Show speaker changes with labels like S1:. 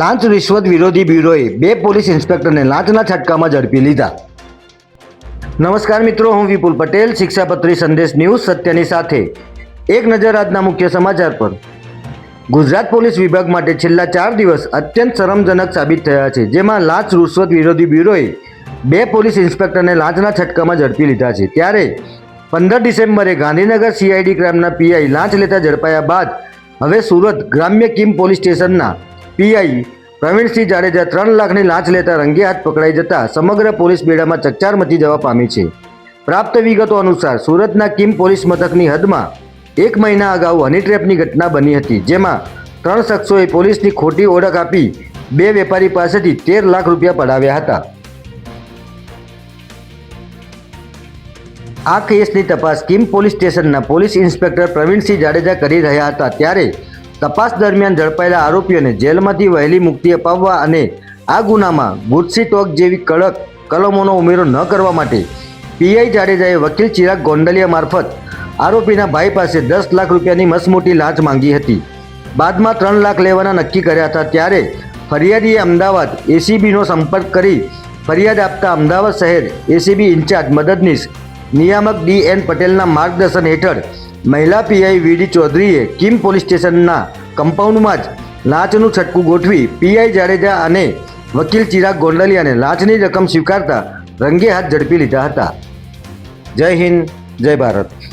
S1: લાંચ રિશ્વત વિરોધી બ્યુરોએ બે પોલીસ ઇન્સ્પેક્ટરને લાંચના છટકામાં ઝડપી લીધા. નમસ્કાર મિત્રો, હું વિપુલ પટેલ, શિક્ષાપત્રી સંદેશ ન્યૂઝ, સત્યની સાથે. એક નજર આજના મુખ્ય સમાચાર પર. ગુજરાત પોલીસ વિભાગ માટે છેલ્લા ચાર દિવસ અત્યંત શરમજનક સાબિત થયા છે, જેમાં લાંચ રૂશ્વત વિરોધી બ્યુરોએ બે પોલીસ ઇન્સ્પેક્ટરને લાંચના છટકામાં ઝડપી લીધા છે. ત્યારે પંદર ડિસેમ્બરે ગાંધીનગર સીઆઈડી ક્રાઇમના પીઆઈ લાંચ લેતા ઝડપાયા બાદ હવે સુરત ગ્રામ્ય કિમ પોલીસ સ્ટેશનના પીઆઈ પ્રવીણસિંહ જાડેજા ત્રણ લાખની લાંચ લેતા રંગે હાથ પકડાઈ જતા સમગ્ર પોલીસ બેડામાં ચકચાર મચી જવા પામી છે. પ્રાપ્ત વિગતો અનુસાર સુરતના કિમ પોલીસ મથકની હદમાં એક મહિના અગાઉ હની ટ્રેપની ઘટના બની હતી, જેમાં ત્રણ શખ્સોએ પોલીસની ખોટી ઓળખ આપી બે વેપારી પાસેથી તેર લાખ રૂપિયા પડાવ્યા હતા. આ કેસની તપાસ કિમ પોલીસ સ્ટેશનના પોલીસ ઇન્સ્પેક્ટર પ્રવીણસિંહ જાડેજા કરી રહ્યા હતા, ત્યારે તપાસ દરમિયાન ઝડપાયેલા આરોપીઓને જેલમાંથી વહેલી મુક્તિ અપાવવા અને આ ગુનામાં ગુડસી ટોક જેવી કડક કલમોનો ઉમેરો ન કરવા માટે પીઆઈ જાડેજાએ વકીલ ચિરાગ ગોંડલિયા મારફત આરોપીના ભાઈ પાસે દસ લાખ રૂપિયાની મસમોટી લાંચ માંગી હતી. બાદમાં ત્રણ લાખ લેવાના નક્કી કર્યા હતા ત્યારે ફરિયાદીએ અમદાવાદ એસીબીનો સંપર્ક કરી ફરિયાદ આપતા અમદાવાદ શહેર એસીબી ઇન્ચાર્જ મદદનીશ નિયામક ડી એન પટેલના માર્ગદર્શન હેઠળ મહિલા પીઆઈ વીડી ચૌધરીએ કિમ પોલીસ સ્ટેશનના કમ્પાઉન્ડમાં જ લાંચનું છટકું ગોઠવી પીઆઈ જાડેજા અને વકીલ ચિરાગ ગોંડલિયાને લાંચની રકમ સ્વીકારતા રંગે હાથ ઝડપી લીધા હતા. જય હિન્દ, જય ભારત.